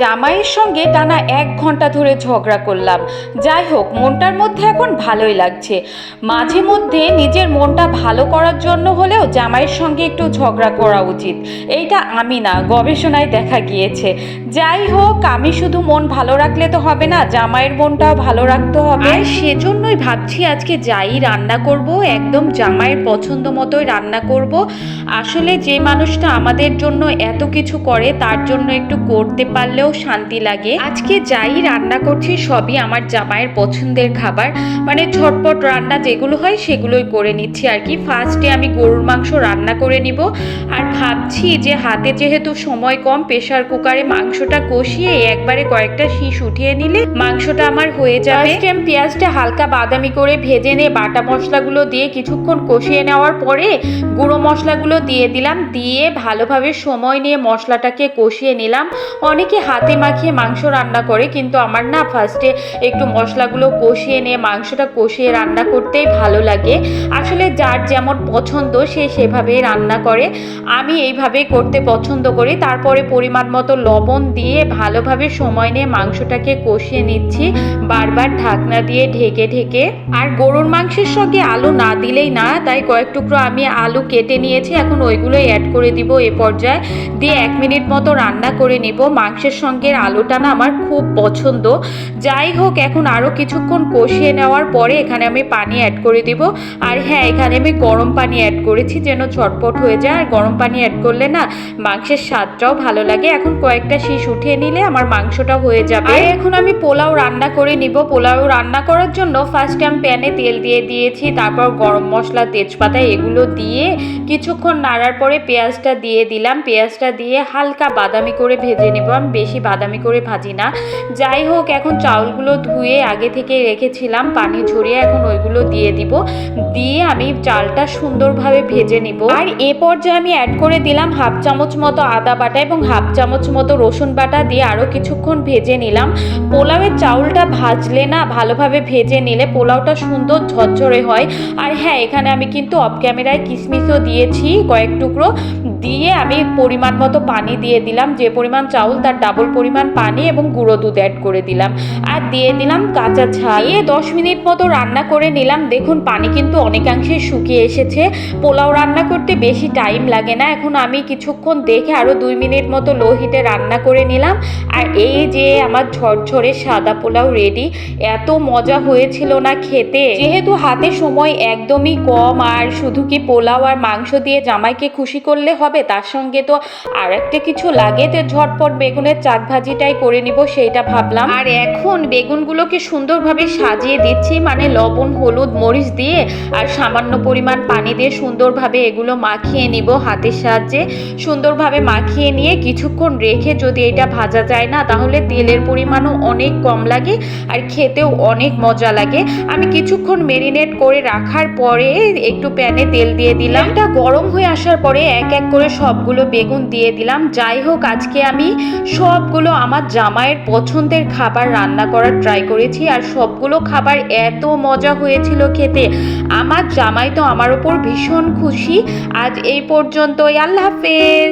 জামাইয়ের সঙ্গে টানা এক ঘণ্টা ধরে ঝগড়া করলাম। যাই হোক মনটার মধ্যে এখন ভালোই লাগছে। মাঝে মধ্যে নিজের মনটা ভালো করার জন্য হলেও জামাইয়ের সঙ্গে একটু ঝগড়া করা উচিত। এইটা আমি না, গবেষণায় দেখা গিয়েছে। যাই হোক আমি শুধু মন ভালো রাখলে তো হবে না, জামাইয়ের মনটাও ভালো রাখতে হবে। সেজন্যই ভাবছি আজকে যাই রান্না করব, একদম জামাইয়ের পছন্দ মতোই রান্না করব। আসলে যে মানুষটা আমাদের জন্য এত কিছু করে, তার জন্য একটু করতে পারলেও শান্তি লাগে। আজকে যাই রান্না করছি, সবই আমার জামাইয়ের পছন্দের খাবার। মানে ঝটপট রান্না যেগুলো হয় সেগুলোই করে নিচ্ছি আর কি। ফার্স্টে আমি গরুর মাংস রান্না করে নিব। আর ভাবছি যে হাতে যেহেতু সময় কম প্রেশার কুকারে মাংসটা কষিয়ে একবারে কয়েকটা শীষ উঠিয়ে নিলে মাংসটা আমার হয়ে যাবে। আমি পেঁয়াজটা হালকা বাদামি করে ভেজে নিয়ে বাটা মশলাগুলো দিয়ে কিছুক্ষণ কষিয়ে নেওয়ার পরে গুঁড়ো মশলাগুলো দিয়ে দিলাম। দিয়ে ভালোভাবে সময় নিয়ে মশলাটাকে কষিয়ে নিলাম। অনেকে হাতে মাখিয়ে মাংস রান্না করে, কিন্তু আমার না ফার্স্টে একটু মশলাগুলো কষিয়ে নিয়ে মাংসটা কষিয়ে রান্না করতেই ভালো লাগে। আসলে যার যেমন পছন্দ, সে সেভাবেই রান্না করে। আমি এইভাবেই করতে পছন্দ করি। তারপরে পরিমাণ মতো লবণ দিয়ে ভালোভাবে সময় নিয়ে মাংসটাকে কষিয়ে নিচ্ছি। বারবার ঢাকনা দিয়ে ঢেকে ঢেকে। আর গরুর মাংসের সঙ্গে আলু না দিলেই না, তাই কয়েক টুকরো আমি আলু কেটে নিয়েছি। এখন ওইগুলোই অ্যাড করে দিব এ পর্যায়ে। দিয়ে এক মিনিট মতো রান্না করে নিব। মাংসের সঙ্গে আলুটা না আমার খুব পছন্দ। যাই হোক, এখন আরও কিছুক্ষণ কষিয়ে নেওয়ার পরে এখানে আমি পানি অ্যাড করে দিব। আর হ্যাঁ এখানে আমি গরম পানি অ্যাড করেছি যেন ঝটপট হয়ে যায়। আর গরম পানি অ্যাড করলে না মাংসের স্বাদটাও ভালো লাগে। এখন কয়েকটা শীষ উঠিয়ে নিলে আমার মাংসটা হয়ে যাবে। আর এখন আমি পোলাও রান্না করে নিব। পোলাও রান্না করার জন্য ফার্স্ট আমি প্যানে তেল দিয়ে দিয়েছি, তারপর গরম মশলা, তেজপাতা এগুলো দিয়ে কিছুক্ষণ নাড়ার পরে পেঁয়াজটা দিয়ে দিলাম। পেঁয়াজটা দিয়ে হালকা বাদামি করে ভেজে নেব। আমি বেশি বাদামি করে ভাজি না। যাই হোক, এখন চাউলগুলো ধুয়ে আগে থেকে রেখেছিলাম, পানি ঝরিয়ে এখন ওইগুলো দিয়ে দিব। দিয়ে আমি চালটা সুন্দরভাবে ভেজে নিব। আর এ পর্যায়ে আমি অ্যাড করে দিলাম হাফ চামচ মতো আদা বাটা এবং হাফ চামচ মতো রসুন বাটা দিয়ে আরও কিছুক্ষণ ভেজে নিলাম। পোলাওয়ের চাউলটা ভাজলে না, ভালোভাবে ভেজে নিলে পোলাওটা সুন্দর ঝরঝরে হয়। আর হ্যাঁ এখানে আমি কিন্তু অফ ক্যামেরায় কিশমিশও দিয়েছি কয়েক টুকরো। দিয়ে আমি পরিমাণ মতো পানি দিয়ে দিলাম। যে পরিমাণ চাউল তার ডাবল পরিমাণ পানি এবং গুঁড়ো দুধ অ্যাড করে দিলাম। আর দিয়ে দিলাম কাঁচা ঝাল দিয়ে দশ মিনিট মতো রান্না করে নিলাম। দেখুন, পানি কিন্তু অনেকাংশে শুকিয়ে এসেছে। পোলাও রান্না করতে বেশি টাইম লাগে না। এখন আমি কিছুক্ষণ দেখে আরও দুই মিনিট মতো লো হিটে রান্না করে নিলাম। আর এই যে আমার ঝরঝরে সাদা পোলাও রেডি এত মজা হয়েছিল না খেতে। যেহেতু হাতে সময় একদমই কম, আর শুধু কি পোলাও আর মাংস দিয়ে জামাইকে খুশি করলে হবে, তার সঙ্গে তো আর একটা কিছু লাগে। তো ঝটপট বেগুনের চাক ভাজিটাই করে নিব, সেইটা ভাবলাম। আর এখন বেগুনগুলোকে সুন্দরভাবে সাজিয়ে দিচ্ছি মানে লবণ, হলুদ, মরিচ দিয়ে, আর সামান্য পরিমাণ পানি দিয়ে সুন্দরভাবে এগুলো মাখিয়ে নিব হাতের সাহায্যে। সুন্দরভাবে মাখিয়ে নিয়ে কিছুক্ষণ রেখে যদি এটা ভাজা যায় না, তাহলে তেলের পরিমাণও অনেক কম লাগে আর খেতেও অনেক মজা লাগে। আমি কিছুক্ষণ মেরিনেট করে রাখার পরে একটু প্যানে তেল দিয়ে দিলাম। এটা গরম হয়ে আসার পরে এক এক করে সবগুলো বেগুন দিয়ে দিলাম। যাই হোক, আজকে আমি সবগুলো আমার জামাইয়ের পছন্দের খাবার রান্না করার ট্রাই করেছি আর সবগুলো খাবার এত মজা হয়েছিল খেতে। আমার জামাই তো আমার ওপর ভীষণ খুশি। আজ এই পর্যন্তই। আল্লাহ হাফেজ।